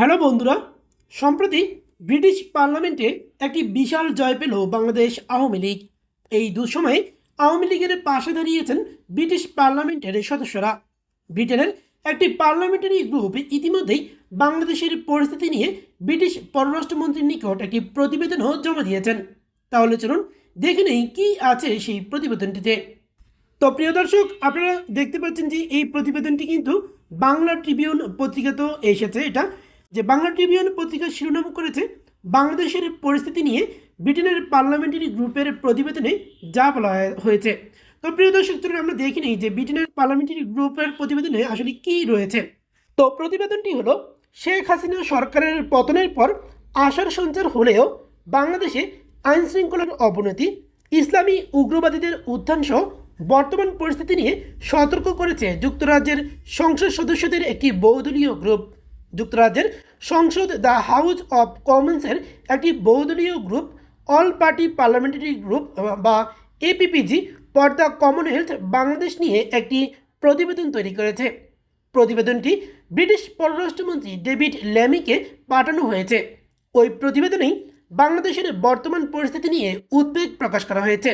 Hello বন্ধুরা, সম্প্রতি British পার্লামেন্টে একটি বিশাল জয় পেল বাংলাদেশ আওয়ামী লীগ। এই দুঃসময়ে আওয়ামী লীগের পাশে দাঁড়িয়েছেন ব্রিটিশ পার্লামেন্টের সদস্যরা। ব্রিটেনের একটি পার্লামেন্টারি গ্রুপ ইতিমধ্যেই বাংলাদেশের পরিস্থিতি নিয়ে ব্রিটিশ পররাষ্ট্রমন্ত্রীর নিকট একটি প্রতিবেদনও জমা দিয়েছেন। তাহলে চলুন দেখে নেই কী আছে সেই প্রতিবেদনটিতে। তো প্রিয় দর্শক, আপনারা দেখতে পাচ্ছেন যে এই প্রতিবেদনটি কিন্তু বাংলা ট্রিবিউন পত্রিকাতেও এসেছে। এটা যে বাংলা ট্রিবিউন পত্রিকা শিরোনাম করেছে, বাংলাদেশের পরিস্থিতি নিয়ে ব্রিটেনের পার্লামেন্টারি গ্রুপের প্রতিবেদনে যা বলা হয়েছে। তো প্রিয় দর্শক, চলুন আমরা দেখি নিই যে ব্রিটেনের পার্লামেন্টারি গ্রুপের প্রতিবেদনে আসলে কী রয়েছে। তো প্রতিবেদনটি হলো, শেখ হাসিনা সরকারের পতনের পর আশার সঞ্চার হলেও বাংলাদেশে আইন শৃঙ্খলার অবনতি, ইসলামী উগ্রবাদীদের উত্থান সহ বর্তমান পরিস্থিতি নিয়ে সতর্ক করেছে যুক্তরাজ্যের সংসদ সদস্যদের একটি বহুদলীয় গ্রুপ। যুক্তরাজ্যের সংসদ দ্য হাউস অব কমন্সের একটি বহুদলীয় group, all party parliamentary group বা APPG for the Commonwealth Bangladesh নিয়ে একটি প্রতিবেদন তৈরি করেছে। প্রতিবেদনটি ব্রিটিশ পররাষ্ট্রমন্ত্রী ডেভিড ল্যামিকে পাঠানো হয়েছে। ওই প্রতিবেদনেই বাংলাদেশের বর্তমান পরিস্থিতি নিয়ে উদ্বেগ প্রকাশ করা হয়েছে।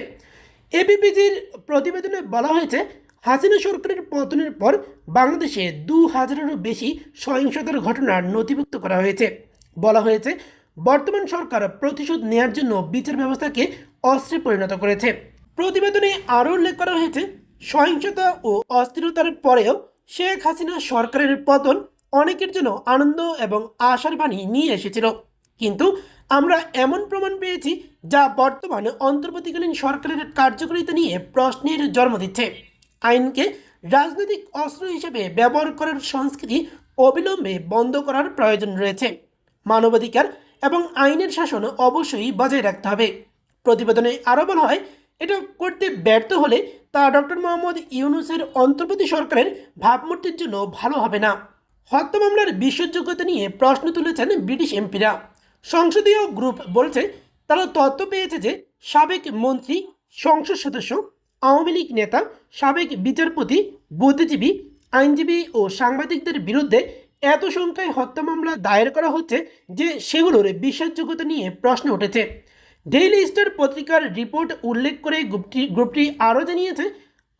এপিপিজির প্রতিবেদনে বলা হয়েছে হাসিনা সরকারের পতনের পর বাংলাদেশে দু হাজারেরও বেশি সহিংসতার ঘটনা নথিভুক্ত করা হয়েছে। বলা হয়েছে, বর্তমান সরকার প্রতিশোধ নেয়ার জন্য বিচার ব্যবস্থাকে অস্ত্রে পরিণত করেছে। প্রতিবেদনে আরও উল্লেখ করা হয়েছে, সহিংসতা ও অস্থিরতার পরেও শেখ হাসিনা সরকারের পতন অনেকের জন্য আনন্দ এবং আশার বাণী নিয়ে এসেছিল। কিন্তু আমরা এমন প্রমাণ পেয়েছি যা বর্তমানে অন্তর্বর্তীকালীন সরকারের কার্যকারিতা নিয়ে প্রশ্নের জন্ম দিচ্ছে। আইনকে রাজনৈতিক অস্ত্র হিসেবে ব্যবহার করার সংস্কৃতি অবিলম্বে বন্ধ করার প্রয়োজন রয়েছে। মানবাধিকার এবং আইনের শাসন অবশ্যই বজায় রাখতে হবে। প্রতিবেদনে আরও বলা হয়, এটা করতে ব্যর্থ হলে তা ডক্টর মোহাম্মদ ইউনুসের অন্তর্বর্তী সরকারের ভাবমূর্তির জন্য ভালো হবে না। হত্যা মামলার বিশ্বাসযোগ্যতা নিয়ে প্রশ্ন তুলেছেন ব্রিটিশ এমপিরা। সংসদীয় গ্রুপ বলছে, তারা তথ্য পেয়েছে যে সাবেক মন্ত্রী, সংসদ সদস্য আওয়ামী লীগ নেতা, সাবেক বিচারপতি, বুদ্ধিজীবী, আইনজীবী ও সাংবাদিকদের বিরুদ্ধে এত সংখ্যায় হত্যা মামলা দায়ের করা হচ্ছে যে সেগুলোর বিশ্বাসযোগ্যতা নিয়ে প্রশ্ন উঠেছে। ডেইলি স্টার পত্রিকার রিপোর্ট উল্লেখ করে গ্রুপটি গ্রুপটি আরও জানিয়েছে,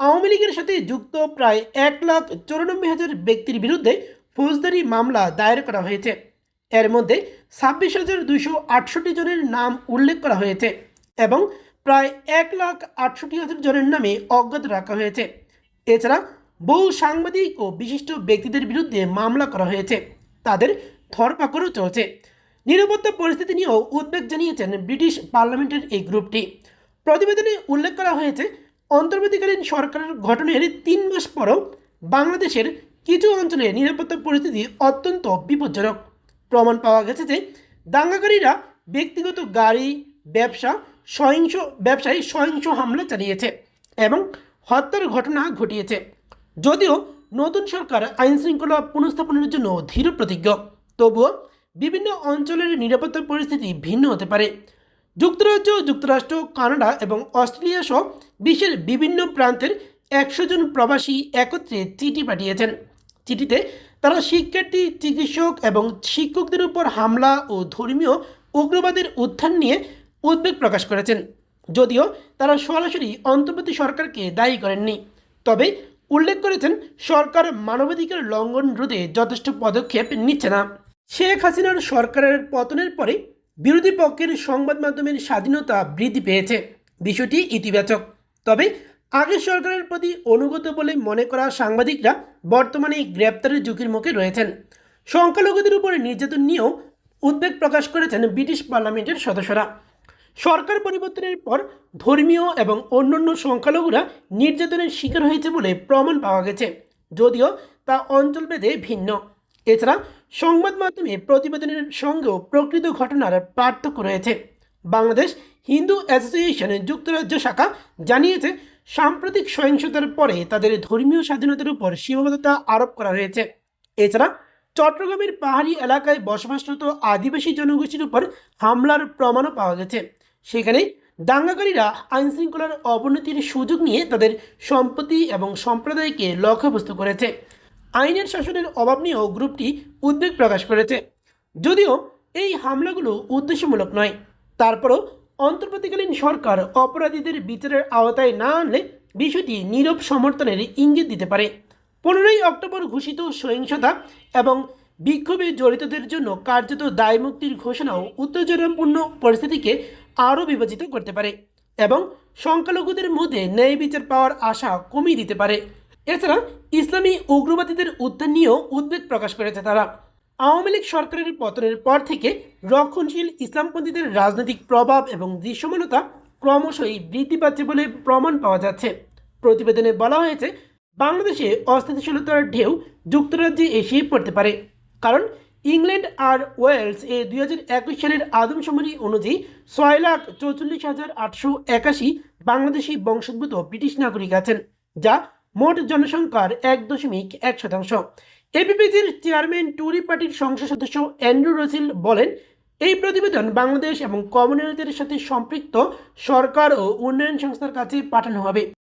আওয়ামী লীগের সাথে যুক্ত প্রায় এক লাখ চৌরানব্বই হাজার ব্যক্তির বিরুদ্ধে ফৌজদারি মামলা দায়ের করা হয়েছে। এর মধ্যে ছাব্বিশ হাজার দুইশো আটষট্টি জনের নাম উল্লেখ করা হয়েছে এবং প্রায় এক লাখ আটষট্টি হাজার জনের নামে অজ্ঞাত রাখা হয়েছে। এছাড়া বহু সাংবাদিক ও বিশিষ্ট ব্যক্তিদের বিরুদ্ধে মামলা করা হয়েছে। তাদের ধরপাকড়ও চলছে। নিরাপত্তা পরিস্থিতি নিয়েও উদ্বেগ জানিয়েছেন ব্রিটিশ পার্লামেন্টের এই গ্রুপটি। প্রতিবেদনে উল্লেখ করা হয়েছে, অন্তর্বর্তীকালীন সরকারের গঠনের তিন মাস পরও বাংলাদেশের কিছু অঞ্চলে নিরাপত্তা পরিস্থিতি অত্যন্ত বিপজ্জনক। প্রমাণ পাওয়া গেছে যে দাঙ্গাকারীরা ব্যক্তিগত গাড়ি, ব্যবসা সহিংস ব্যবসায়ী সহিংস হামলা চালিয়েছে এবং হত্যার ঘটনা ঘটিয়েছে। যদিও নতুন সরকার আইন শৃঙ্খলা পুনঃস্থাপনের জন্য ধীর প্রতিজ্ঞ, তবুও বিভিন্ন অঞ্চলের নিরাপত্তা পরিস্থিতি ভিন্ন হতে পারে। যুক্তরাজ্য, যুক্তরাষ্ট্র, কানাডা এবং অস্ট্রেলিয়া সহ বিশ্বের বিভিন্ন প্রান্তের একশো জন প্রবাসী একত্রে চিঠি পাঠিয়েছেন। চিঠিতে তারা শিক্ষার্থী, চিকিৎসক এবং শিক্ষকদের উপর হামলা ও ধর্মীয় উগ্রবাদের উত্থান নিয়ে উদ্বেগ প্রকাশ করেছেন। যদিও তারা সরাসরি অন্তর্বর্তী সরকারকে দায়ী করেননি। তবে উল্লেখ করেছেন, সরকার মানবাধিকার লঙ্ঘন রোধে যথেষ্ট পদক্ষেপ নিচ্ছে না। শেখ হাসিনার সরকারের পতনের পরে বিরোধী পক্ষের সংবাদ মাধ্যমের স্বাধীনতা বৃদ্ধি পেয়েছে। বিষয়টি ইতিবাচক। তবে আগের সরকারের প্রতি অনুগত বলে মনে করা সাংবাদিকরা বর্তমানে গ্রেপ্তারের ঝুঁকির মুখে রয়েছেন। সংখ্যালঘুদের উপরে নির্যাতন নিয়েও উদ্বেগ প্রকাশ করেছেন ব্রিটিশ পার্লামেন্টের সদস্যরা। সরকার পরিবর্তনের পর ধর্মীয় এবং অন্যান্য সংখ্যালঘুরা নির্যাতনের শিকার হয়েছে বলে প্রমাণ পাওয়া গেছে। যদিও তা অঞ্চলভেদে ভিন্ন। এছাড়া সংবাদ মাধ্যমে প্রতিবেদনের সঙ্গেও প্রকৃত ঘটনার পার্থক্য রয়েছে। বাংলাদেশ হিন্দু অ্যাসোসিয়েশনের যুক্তরাজ্য শাখা জানিয়েছে, সাম্প্রতিক সহিংসতার পরে তাদের ধর্মীয় স্বাধীনতার উপর সীমাবদ্ধতা আরোপ করা হয়েছে। এছাড়া চট্টগ্রামের পাহাড়ি এলাকায় বসবাসরত আদিবাসী জনগোষ্ঠীর উপর হামলার প্রমাণও পাওয়া গেছে। সেখানে দাঙ্গাকারীরা আইনশৃঙ্খলার অবনতির সুযোগ নিয়ে তাদের সম্পত্তি এবং সম্প্রদায়কে লক্ষ্যবস্তু করেছে। আইনের শাসনের অভাব নিয়েও গ্রুপটি উদ্বেগ প্রকাশ করেছে। যদিও এই হামলাগুলো উদ্দেশ্যমূলক নয়, তারপরও অন্তর্বর্তীকালীন সরকার অপরাধীদের বিচারের আওতায় না আনলে বিষয়টি নীরব সমর্থনের ইঙ্গিত দিতে পারে। পনেরোই অক্টোবর ঘোষিত সহিংসতা এবং বিক্ষোভে জড়িতদের জন্য কার্যত দায়মুক্তির ঘোষণাও উত্তেজনাপূর্ণ পরিস্থিতিকে আরও বিভাজিত করতে পারে এবং সংখ্যালঘুদের মধ্যে ন্যায় বিচার পাওয়ার আশা কমিয়ে দিতে পারে। এছাড়া ইসলামী উগ্রবাদীদের উত্থান নিয়েও উদ্বেগ প্রকাশ করেছে তারা। আওয়ামী লীগ সরকারের পতনের পর থেকে রক্ষণশীল ইসলামপন্থীদের রাজনৈতিক প্রভাব এবং দৃশ্যমানতা ক্রমশই বৃদ্ধি পাচ্ছে বলে প্রমাণ পাওয়া যাচ্ছে। প্রতিবেদনে বলা হয়েছে, বাংলাদেশে অস্থিতিশীলতার ঢেউ যুক্তরাজ্যে এসে পড়তে পারে। কারণ ইংল্যান্ড আর ওয়েলস এ দুই হাজার একুশ সালের আদমশুমারি অনুযায়ী ছয় লাখ চৌচল্লিশ হাজার আটশো একাশি বাংলাদেশি বংশোদ্ভূত ব্রিটিশ নাগরিক আছেন, যা মোট জনসংখ্যার এক দশমিক এক শতাংশ। এপিপিজির চেয়ারম্যান টুরি পার্টির সংসদ সদস্য অ্যান্ড্রু রসিল বলেন, এই প্রতিবেদন বাংলাদেশ এবং কমনওয়েলথের সাথে সম্পৃক্ত সরকার ও উন্নয়ন সংস্থার কাছে পাঠানো হবে।